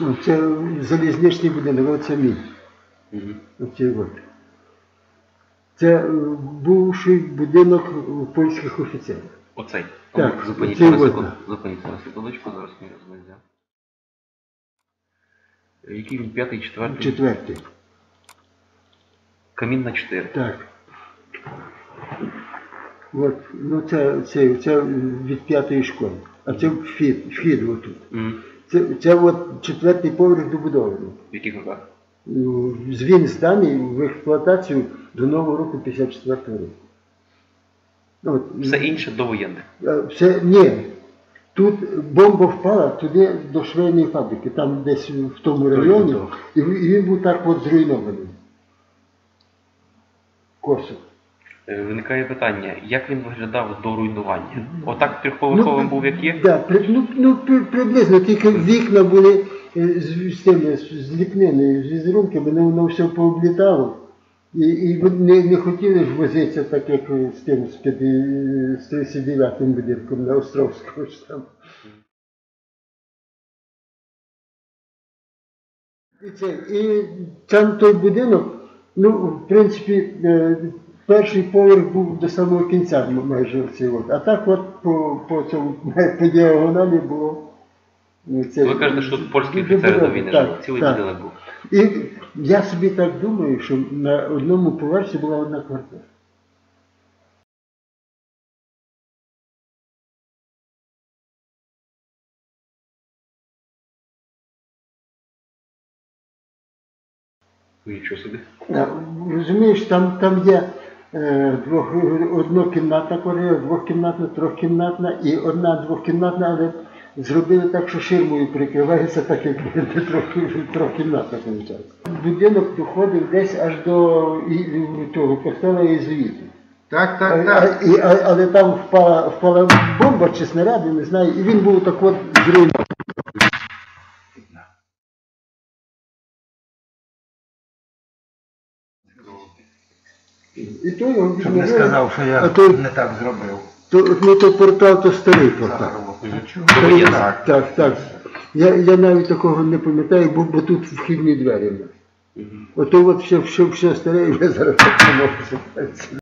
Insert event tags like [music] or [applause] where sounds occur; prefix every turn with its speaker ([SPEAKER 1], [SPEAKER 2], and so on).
[SPEAKER 1] Ну, це залізничний будинок, оце мій. Оцей от. Це е, бувший будинок польських офіцерів.
[SPEAKER 2] Оцей.
[SPEAKER 1] Так,
[SPEAKER 2] Зупиніться на секунду. Зупиніться на секундочку, зараз ми знайдемо. Який він п'ятий, четвертий?
[SPEAKER 1] Четвертий.
[SPEAKER 2] Камін на 4.
[SPEAKER 1] Так. От, ну це, це, це від п'ятої школи. А це вхід, вхід отут.
[SPEAKER 2] Угу.
[SPEAKER 1] Це, це от четвертий поверх добудований.
[SPEAKER 2] В яких роках?
[SPEAKER 1] Ну, Він зданий в експлуатацію до нового року 54 року. Ну, От,
[SPEAKER 2] Все інше довоєнне.
[SPEAKER 1] Е, Все, ні. Тут бомба впала туди до швейної фабрики, там десь в тому районі, і він був так от зруйнований. Косо.
[SPEAKER 2] Е, Виникає питання, як він виглядав до руйнування? Отак трьохповерховим був, як є?
[SPEAKER 1] Да, при, ну, ну, при- приблизно, тільки вікна були е, з, з тими, з, ліпнини, з візерунками, воно, воно все пооблітало. І, і не, не хотіли ж возитися так, як е, з тим, з, 39-м будинком на Островського ж там. І, це, і там той будинок, ну, в принципі, перший поверх був до самого кінця майже цей от. А так от по, по цьому [laughs] по діагоналі було. е, Це,
[SPEAKER 2] Ви кажете, що польські
[SPEAKER 1] дуже
[SPEAKER 2] до війни
[SPEAKER 1] Так,
[SPEAKER 2] цілий
[SPEAKER 1] так.
[SPEAKER 2] будинок був.
[SPEAKER 1] І я собі так думаю, що на одному поверсі була одна квартира.
[SPEAKER 2] Нічого собі.
[SPEAKER 1] Розумієш, там, там є е, двох, однокімнатна квартира, двохкімнатна, трьохкімнатна і одна двохкімнатна, але зробили так, що ширмою прикривається, так як [laughs] трьохкімнатна виходить. Будинок доходив десь аж до того костела єзуїтів.
[SPEAKER 3] Так,
[SPEAKER 1] А,
[SPEAKER 3] так, так.
[SPEAKER 1] а, і, а, але там впала, впала бомба чи снаряд, не знаю, і він був так от зруйнований. І то його
[SPEAKER 3] Щоб не сказав, що
[SPEAKER 1] А
[SPEAKER 3] я
[SPEAKER 1] то-
[SPEAKER 3] не так зробив.
[SPEAKER 1] То, ну, то портал, то старий портал.
[SPEAKER 2] Старий,
[SPEAKER 3] Так.
[SPEAKER 1] Так, так. Я, я навіть такого не пам'ятаю, бо, бо тут вхідні двері. в нас. Ото от все, все, все старе, і я зараз так [laughs] не можу.